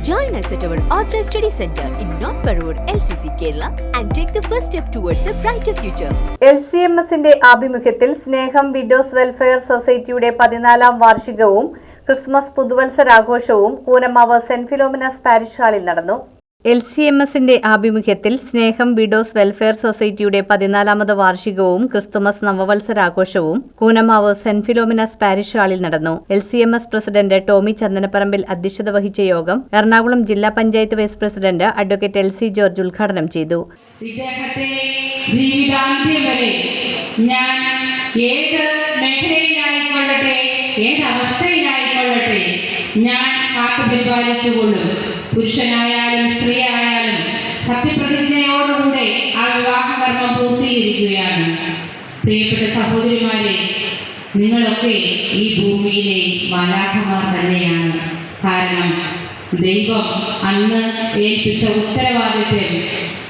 Join us at our Authorized Study Center in North Parur, LCC, Kerala, and take the first step towards a brighter future. L C ആഭിമുഖ്യത്തിൽ Sneham widows welfare സൊസൈറ്റിയുടെ പതിനാലാം വാർഷികവും Christmas പുതുവത്സരാഘോഷവും Koonammavu saint Philomena's parish ഹാളിൽ നടന്നു L C M എസിന്റെ ആഭിമുഖ്യത്തിൽ Sneham widows welfare സൊസൈറ്റിയുടെ പതിനാലാമത് വാർഷികവും ക്രിസ്തുമസ് നവവത്സരാഘോഷവും കൂനമാവ് സെന്റ് ഫിലോമിനസ് പാരിഷ് ഹാളിൽ നടന്നു. L C M S president Tomy Chandanaparambil അധ്യക്ഷത വഹിച്ച യോഗം എറണാകുളം ജില്ലാ panchayat vice president advocate L C George ഉദ്ഘാടനം ചെയ്തു. ഞാൻ ഏത് ഞാൻ കാത്തു പുരുഷനായാലും സ്ത്രീ ആയാലും സത്യപ്രതിജ്ഞയോടുകൂടെ ആ വിവാഹകർമ്മം പൂർത്തീകരിക്കുകയാണ്. പ്രിയപ്പെട്ട സഹോദരിമാരെ നിങ്ങളൊക്കെ ഈ ഭൂമിയിലെ മാലാഖമാർ തന്നെയാണ്. കാരണം ദൈവം അന്ന് ഏൽപ്പിച്ച ഉത്തരവാദിത്വം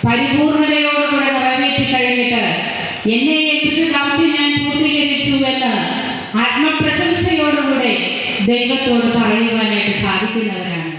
പരിപൂർണതയോടുകൂടെ നിറവേറ്റി കഴിഞ്ഞിട്ട് എന്നെ ഏൽപ്പിച്ച ദൗത്യം ഞാൻ പൂർത്തീകരിച്ചു എന്ന് ആത്മപ്രശംസയോടുകൂടെ ദൈവത്തോട് പറയുവാനായിട്ട് സാധിക്കുന്നവരാണ്.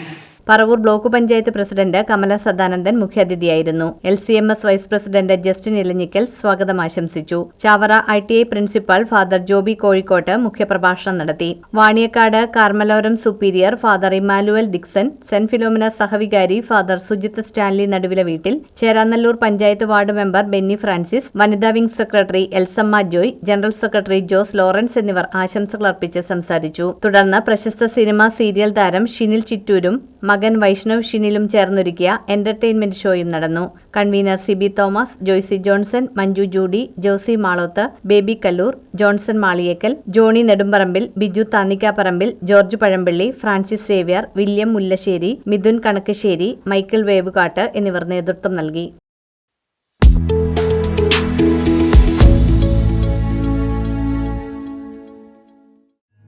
Paravur block panchayat president Kamala Sadanandan മുഖ്യാതിഥിയായിരുന്നു. L C M S vice president Justin Elanjikkal സ്വാഗതം ആശംസിച്ചു Chavara I T I principal father Joby Kozhikkott മുഖ്യപ്രഭാഷണം നടത്തി. Vaniyakkad Karmaloram superior father Emmanuel Dixon Saint Philomena സഹവികാരി father Sujith Stanley നടുവിലെ വീട്ടിൽ Cheranallur panchayat ward member Benny Francis വനിതാ wing secretary Elsamma Joy general secretary Jose Lawrence എന്നിവർ ആശംസകൾ അർപ്പിച്ച് സംസാരിച്ചു. തുടർന്ന് പ്രശസ്ത സിനിമ സീരിയൽ താരം ഷിനിൽ ചിറ്റൂരും മകൻ വൈഷ്ണവ് ഷിനിലും ചേർന്നൊരുക്കിയ എന്റർടൈൻമെന്റ് ഷോയും നടന്നു. Convener Sibi Thomas Joicy Johnson Manju Judy Josy മാളോത്ത് baby Kallur Johnson Maliyekkal Johnny Nedumparambil Biju Thannikkaparambil George Pazhampally Francis Xavier William Mullassery Mithun Kanakkassery Michael Vevukattu എന്നിവർ നേതൃത്വം നൽകി.